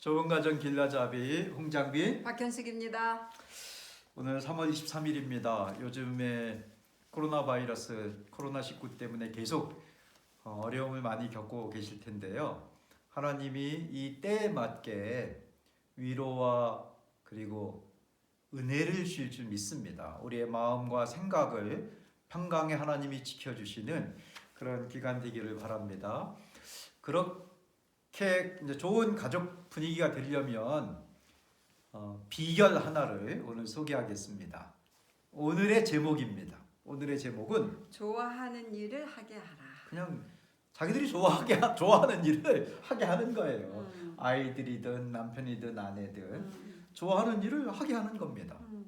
좋은 가정 길라잡이 홍장빈 박현숙입니다. 오늘 3월 23일입니다. 요즘에 코로나 바이러스 코로나 19 때문에 계속 어, 어려움을 많이 겪고 계실 텐데요. 하나님이 이 때에 맞게 위로와 그리고 은혜를 주실 줄 믿습니다. 우리의 마음과 생각을 평강에 하나님이 지켜주시는 그런 기간 되기를 바랍니다. 그렇 게 이제 좋은 가족 분위기가 되려면 어, 비결 하나를 오늘 소개하겠습니다. 오늘의 제목입니다. 오늘의 제목은 좋아하는 일을 하게 하라. 그냥 자기들이 좋아하게 하- 좋아하는 일을 하게 하는 거예요. 음, 아이들이든 남편이든 아내든 음, 좋아하는 일을 하게 하는 겁니다. 음.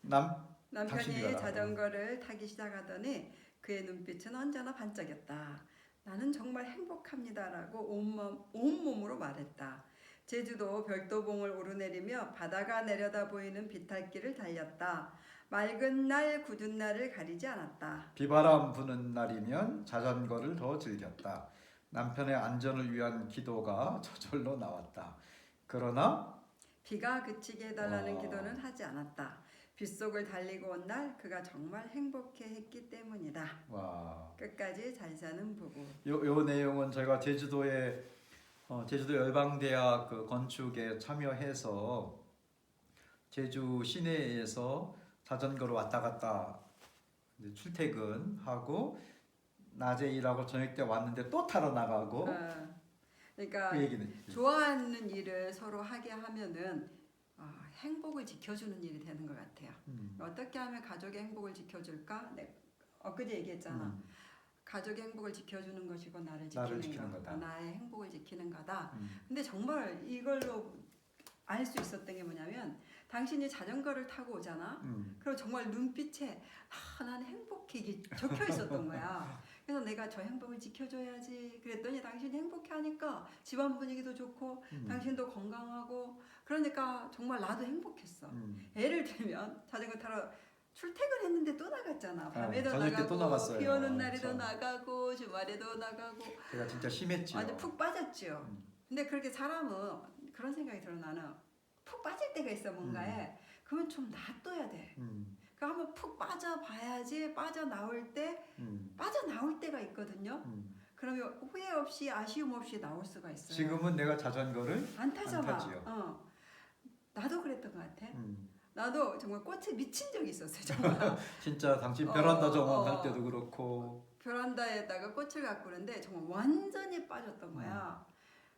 남 남편이. 자전거를 타기 시작하더니 그의 눈빛은 언제나 반짝였다. 나는 정말 행복합니다라고 온몸, 온몸으로 말했다. 제주도 별도봉을 오르내리며 바다가 내려다 보이는 비탈길을 달렸다. 맑은 날, 굳은 날을 가리지 않았다. 비바람 부는 날이면 자전거를 더 즐겼다. 남편의 안전을 위한 기도가 저절로 나왔다. 그러나 비가 그치게 해달라는 와. 기도는 하지 않았다. 빗속을 달리고 온 날 그가 정말 행복해 했기 때문이다. 와 끝까지 잘 사는 부부. 요, 요 내용은 저희가 제주도에 어, 제주도 열방대학 그 건축에 참여해서 제주 시내에서 자전거로 왔다 갔다 출퇴근하고 낮에 일하고 저녁 때 왔는데 또 타러 나가고 어, 그러니까 그 좋아하는 일을 서로 하게 하면은 어, 행복을 지켜주는 일이 되는 것 같아요. 음, 어떻게 하면 가족의 행복을 지켜줄까? 네, 엊그제 얘기했잖아. 음, 가족의 행복을 지켜주는 것이고 나를 나를 지키는, 지키는 거, 거다. 어, 나의 행복을 지키는 거다. 음. 근데 정말 이걸로 알 수 있었던 게 뭐냐면 당신이 자전거를 타고 오잖아. 음. 그리고 정말 눈빛에 아, 나는 행복해 이게 적혀 있었던 거야. 그래서 내가 저 행복을 지켜줘야지. 그랬더니 당신이 행복해 하니까 집안 분위기도 좋고 음. 당신도 건강하고 그러니까 정말 나도 행복했어. 음. 예를 들면 자전거 타러 출퇴근했는데 또 나갔잖아. 밤에도 어, 저녁 때 나가고. 비 오는 날에도 그렇죠. 나가고 주말에도 나가고 제가 진짜 심했지요. 완전 푹 빠졌죠. 음. 근데 그렇게 사람은 그런 생각이 들어 나는 푹 빠질 때가 있어 뭔가에 그러면 좀 놔둬야 돼. 음, 그 한번 푹 빠져봐야지 빠져나올 때 음, 빠져나올 때가 있거든요. 음. 그러면 후회 없이 아쉬움 없이 나올 수가 있어요. 지금은 내가 자전거를 안 타잖아. 안. 어. 나도 그랬던 것 같아. 음, 나도 정말 꽃에 미친 적이 있었어요. 정말 진짜 당신 어, 베란다 정원 할 어. 때도 그렇고 베란다에다가 꽃을 갖고 오는데 정말 완전히 빠졌던 거야.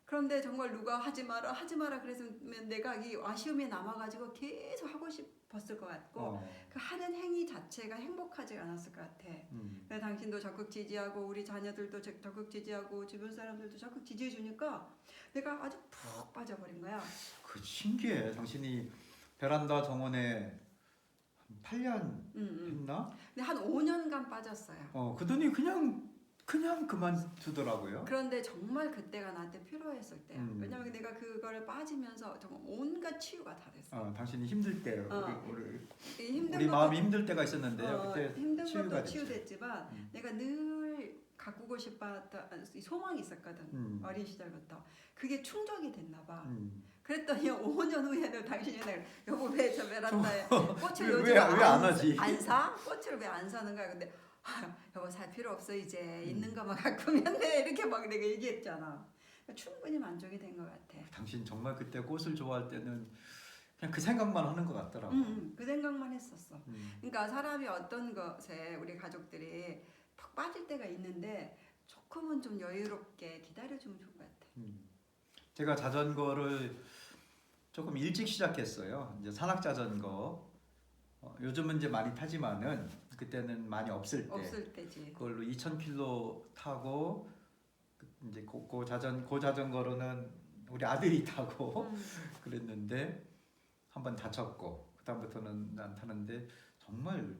그런데 정말 누가 하지 마라 하지 마라 그랬으면 내가 이 아쉬움이 남아가지고 계속 하고 싶 었을 것 같고 어, 그 하는 행위 자체가 행복하지 않았을 것 같아. 음. 그래 당신도 적극 지지하고 우리 자녀들도 적- 적극 지지하고 주변 사람들도 적극 지지해 주니까 내가 아주 푹 빠져버린 거야. 그 신기해. 당신이 베란다 정원에 한 8년 음, 음. 했나? 근데 한 5년간 빠졌어요. 어, 그더니 그냥 그냥 그만두더라고요. 그런데 정말 그때가 나한테 필요했을 때야. 음. 왜냐면 내가 그거를 빠지면서 정말 온갖 치유가 다 됐어. 어, 당신이 힘들 때 어. 우리, 힘든 우리 것도- 마음이 힘들 때가 있었는데요. 어, 그때 힘든 것도. 치유됐지만 음. 내가 늘 가꾸고 싶었던 이 소망이 있었거든. 음. 어린 시절부터 그게 충족이 됐나 봐. 음. 그랬더니 5년 후에는 당신이 내가 여보 왜 저 베란다에 꽃을 요즘 왜안 하지? 안 사? 꽃을 왜 안 사는 거야? 근데 아, 여보 살 필요 없어 이제 음. 있는 것만 가꾸면 돼 이렇게 막 내가 얘기했잖아. 충분히 만족이 된 것 같아. 당신 정말 그때 꽃을 좋아할 때는 그냥 그 생각만 하는 것 같더라고. 음, 음, 그 생각만 했었어. 음. 그러니까 사람이 어떤 것에 우리 가족들이 푹 빠질 때가 있는데 조금은 좀 여유롭게 기다려주면 좋을 것 같아. 음. 제가 자전거를 조금 일찍 시작했어요. 이제 산악 자전거. 어, 요즘은 이제 많이 타지만은 그때는 많이 없을 때 없을 때지. 그걸로 2,000km 타고 그 이제 고, 고 자전 고 자전거로는 우리 아들이 타고 음, 그랬는데 한 번 다쳤고 그다음부터는 안 타는데 정말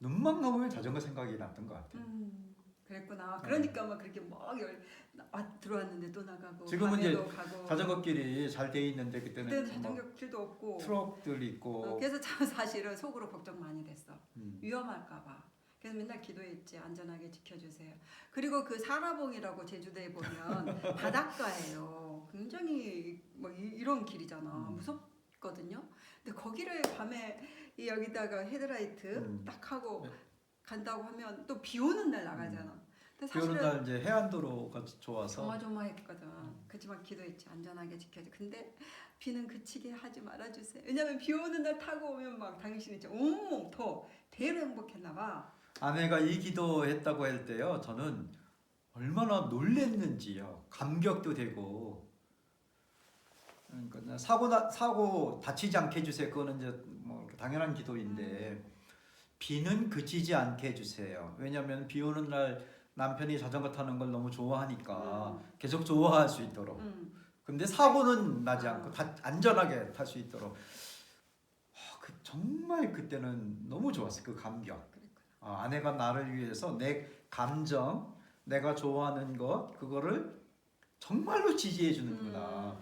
눈만 감으면 자전거 생각이 났던 것 같아요. 음, 그랬구나. 네. 그러니까 막 그렇게 막 열, 아, 들어왔는데 또 나가고 지금은 이제 밤에도 가고 자전거 길이 잘 돼 있는데 그때는 그때는 뭐 자전거 길도 없고 트럭들 있고 어, 그래서 참 사실은 속으로 걱정 많이 됐어. 음. 위험할까 봐. 그래서 맨날 기도했지 안전하게 지켜주세요. 그리고 그 사라봉이라고 제주도에 보면 바닷가예요. 굉장히 뭐 이- 이런 길이잖아. 음. 무섭거든요. 근데 거기를 밤에 이 여기다가 헤드라이트 음. 딱 하고 네. 간다고 하면 또 비 오는 날 나가잖아. 근데 비 오는 날 이제 해안도로가 좋아서 조마조마했거든. 음. 그렇지만 기도했지 안전하게 지켜줘. 근데 비는 그치게 하지 말아주세요. 왜냐면 비 오는 날 타고 오면 막 당신이 이제 온몸 더 대로 행복했나 봐. 아내가 이 기도했다고 할 때요. 저는 얼마나 놀랬는지요. 감격도 되고. 그러니까 사고 나, 사고 다치지 않게 해주세요. 그거는 이제 뭐 당연한 기도인데 비는 그치지 않게 해주세요. 왜냐하면 비 오는 날 남편이 자전거 타는 걸 너무 좋아하니까 음. 계속 좋아할 수 있도록. 음. 근데 사고는 나지 아. 않고 다 안전하게 탈 수 있도록. 아, 그 정말 그때는 너무 좋았어요. 그 감격. 아, 아내가 나를 위해서 내 감정, 내가 좋아하는 것 그거를 정말로 지지해 주는구나.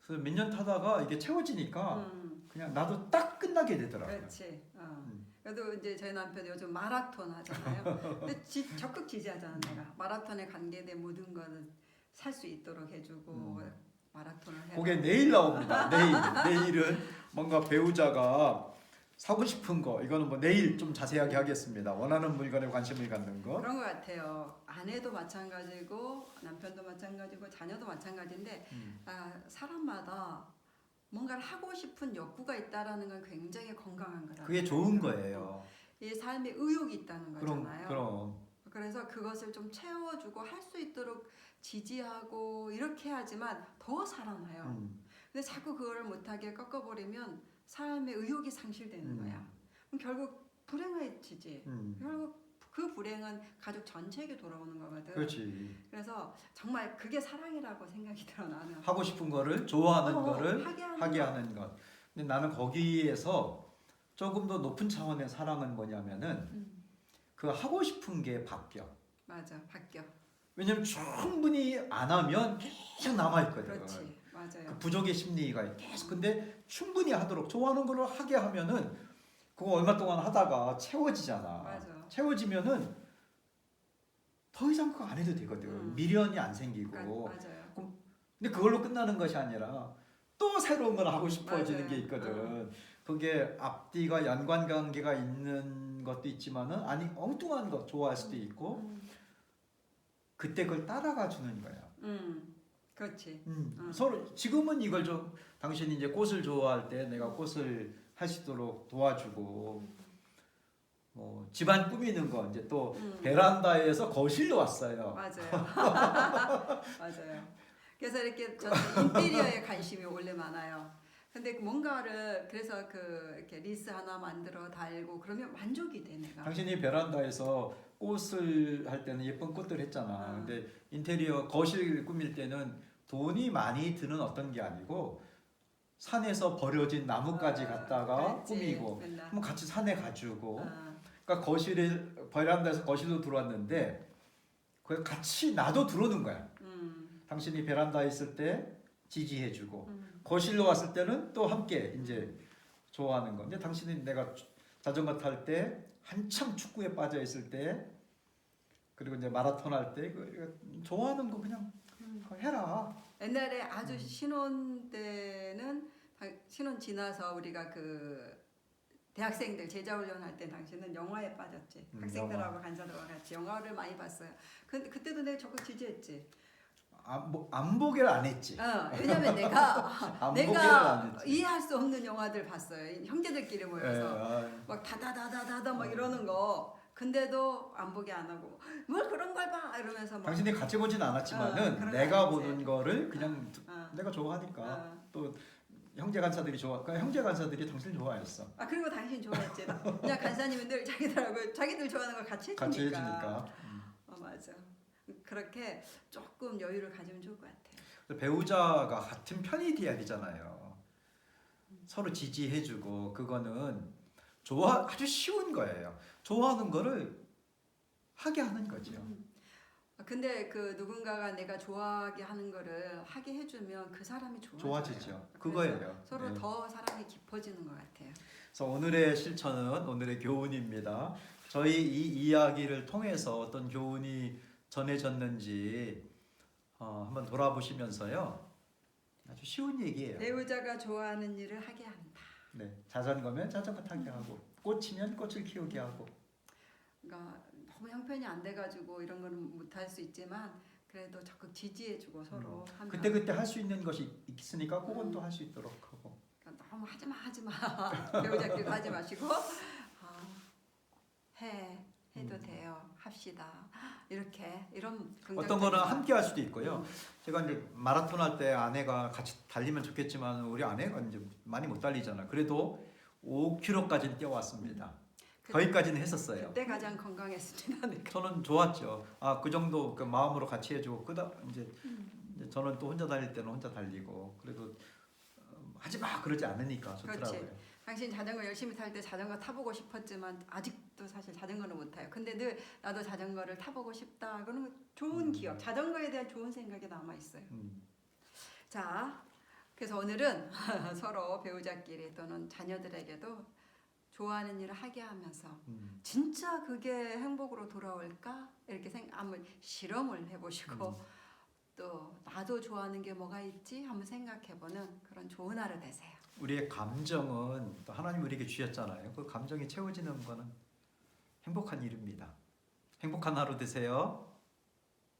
그래서 몇 년 타다가 이게 채워지니까 음. 그냥 나도 딱 끝나게 되더라고요. 그렇지. 어. 음. 그래도 이제 저희 남편이 요즘 마라톤 하잖아요. 근데 지, 적극 지지하잖아 내가. 마라톤에 관계된 모든 거는 살 수 있도록 해주고 음. 마라톤을 해. 그게 내일 나옵니다. 내일 내일은 뭔가 배우자가 사고 싶은 거 이거는 뭐 내일 좀 자세하게 하겠습니다. 원하는 물건에 관심을 갖는 거. 그런 것 같아요. 아내도 마찬가지고 남편도 마찬가지고 자녀도 마찬가지인데 음. 아, 사람마다 뭔가를 하고 싶은 욕구가 있다라는 건 굉장히 건강한 거다. 그게 좋은 거예요. 이 삶에 의욕이 있다는 그럼 거잖아요. 그럼 그래서 그것을 좀 채워주고 할 수 있도록 지지하고 이렇게 하지만 더 살아나요. 음. 근데 자꾸 그거를 못하게 꺾어버리면 삶의 의욕이 상실되는 음. 거야. 그럼 결국 불행해지지. 음. 결국 그 불행은 가족 전체에게 돌아오는 거거든. 그렇지. 그래서 정말 그게 사랑이라고 생각이 들어 나는. 하고 싶은 거를 좋아하는 어, 거를 하게 하는 하게 거. 하는 것. 근데 나는 거기에서 조금 더 높은 차원의 사랑은 뭐냐면은 음, 그 하고 싶은 게 바뀌어. 맞아 바뀌어. 왜냐면 충분히 안 하면 계속 남아 있거든. 그렇지 맞아요. 그 부족의 심리가 계속 근데 충분히 하도록 좋아하는 거를 하게 하면은 그거 얼마 동안 하다가 채워지잖아. 맞아. 채워지면은 더 이상 그거 안 해도 되거든. 음. 미련이 안 생기고. 그러니까 맞아요. 근데 그걸로 끝나는 것이 아니라 또 새로운 걸 하고 싶어지는 맞아요. 게 있거든. 그게 앞뒤가 연관 관계가 있는 것도 있지만은 아니 엉뚱한 거 좋아할 수도 있고 음, 그때 그걸 따라가 주는 거야. 음, 그렇지. 음, 음. 서로 지금은 이걸 좀 당신이 이제 꽃을 좋아할 때 내가 꽃을 있도록 도와주고 뭐 집안 꾸미는 거 이제 또 음. 베란다에서 거실로 왔어요. 맞아요. 맞아요. 그래서 이렇게 저는 인테리어에 관심이 원래 많아요. 근데 뭔가를 그래서 그 이렇게 리스 하나 만들어 달고 그러면 만족이 돼 내가. 당신이 베란다에서 꽃을 할 때는 예쁜 꽃들 했잖아. 음. 근데 인테리어 거실 꾸밀 때는 돈이 많이 드는 어떤 게 아니고 산에서 버려진 나무까지 아, 갖다가 그렇지. 꾸미고 맨날. 그럼 같이 산에 가지고 아, 그러니까 거실에 베란다에서 거실로 들어왔는데 그 같이 나도 들어오는 거야. 음, 당신이 베란다에 있을 때 지지해주고 음, 거실로 왔을 때는 또 함께 이제 좋아하는 거. 근데 당신이 내가 주- 자전거 탈 때 한참 축구에 빠져 있을 때 그리고 이제 마라톤 할때 그, 좋아하는 거 그냥 음. 그거 해라. 옛날에 아주 신혼 때는 다- 신혼 지나서 우리가 그 대학생들 제자 훈련 할 때 당시는 영화에 빠졌지. 음, 학생들하고 간사들과 같이 영화를 많이 봤어요. 근데 그때도 내가 적극 지지했지. 안, 보, 안 보기를 안 했지. 어, 왜냐면 내가 안 보기를 내가. 이해할 수 없는 영화들 봤어요. 형제들끼리 예, 모여서 아, 막 다다다다다다 막 어. 이러는 거. 근데도 안 보게 안 하고 뭘 그런 걸 봐 이러면서 막. 당신이 같이 보진 어, 않았지만은 그런 내가. 보는 거를 그냥 두- 어, 내가 좋아하니까 어. 또 형제 간사들이 좋아. 그러니까 형제 간사들이 당신을 좋아했어. 아 그리고 당신 좋아했지. 그냥 간사님들 자기들하고 자기들 좋아하는 걸 같이 해주니까. 같이 해주니까. 음. 어 맞아. 그렇게 조금 여유를 가지면 좋을 것 같아. 배우자가 같은 편이 돼야 되잖아요. 서로 지지해주고 그거는 좋아 아주 쉬운 거예요. 좋아하는 거를 하게 하는 거죠. 음. 근데 그 누군가가 내가 좋아하게 하는 거를 하게 해주면 그 사람이 좋아져요. 좋아지죠. 그거예요. 서로 네. 더 사랑이 깊어지는 것 같아요. 그래서 오늘의 실천은 오늘의 교훈입니다. 저희 이 이야기를 통해서 어떤 교훈이 전해졌는지 어, 한번 돌아보시면서요. 아주 쉬운 얘기예요. 배우자가 좋아하는 일을 하게 한다. 네, 자전거면 자전거 타게 하고 꽃이면 꽃을 키우게 하고 그러니까 너무 형편이 안 돼가지고 이런 거는 못 할 수 있지만 그래도 적극 지지해주고 서로 하면 그때 그때 할 수 있는 것이 있으니까 그건 또 할 수 있도록 하고 그러니까 너무 하지마 하지마 배우자끼리도 하지 마시고 아, 해 해도 음. 돼요 합시다 이렇게 이런 어떤 거는. 함께 할 수도 있고요. 제가 이제 마라톤 할 때 아내가 같이 달리면 좋겠지만 우리 아내가 이제 많이 못 달리잖아. 그래도 5km까지는 뛰어왔습니다. 그- 거기까지는 했었어요. 그때 가장 건강했습니다. 네. 저는 좋았죠. 아 그 정도 그 마음으로 같이 해주고 그다 이제, 음. 이제 저는 또 혼자 달릴 때는 혼자 달리고 그래도 어, 하지 마 그러지 않으니까 좋더라고요. 당신 자전거 열심히 탈 때 자전거 타보고 싶었지만 아직도 사실 자전거는 못 타요. 근데 늘 나도 자전거를 타보고 싶다. 그러면 좋은 음. 기억, 자전거에 대한 좋은 생각이 남아 있어요. 음, 자, 그래서 오늘은 서로 배우자끼리 또는 자녀들에게도 좋아하는 일을 하게 하면서 음, 진짜 그게 행복으로 돌아올까 이렇게 생각 한번 실험을 해보시고 음. 또 나도 좋아하는 게 뭐가 있지 한번 생각해보는 그런 좋은 하루 되세요. 우리의 감정은 또 하나님 우리에게 주셨잖아요. 그 감정이 채워지는 거는 행복한 일입니다. 행복한 하루 되세요.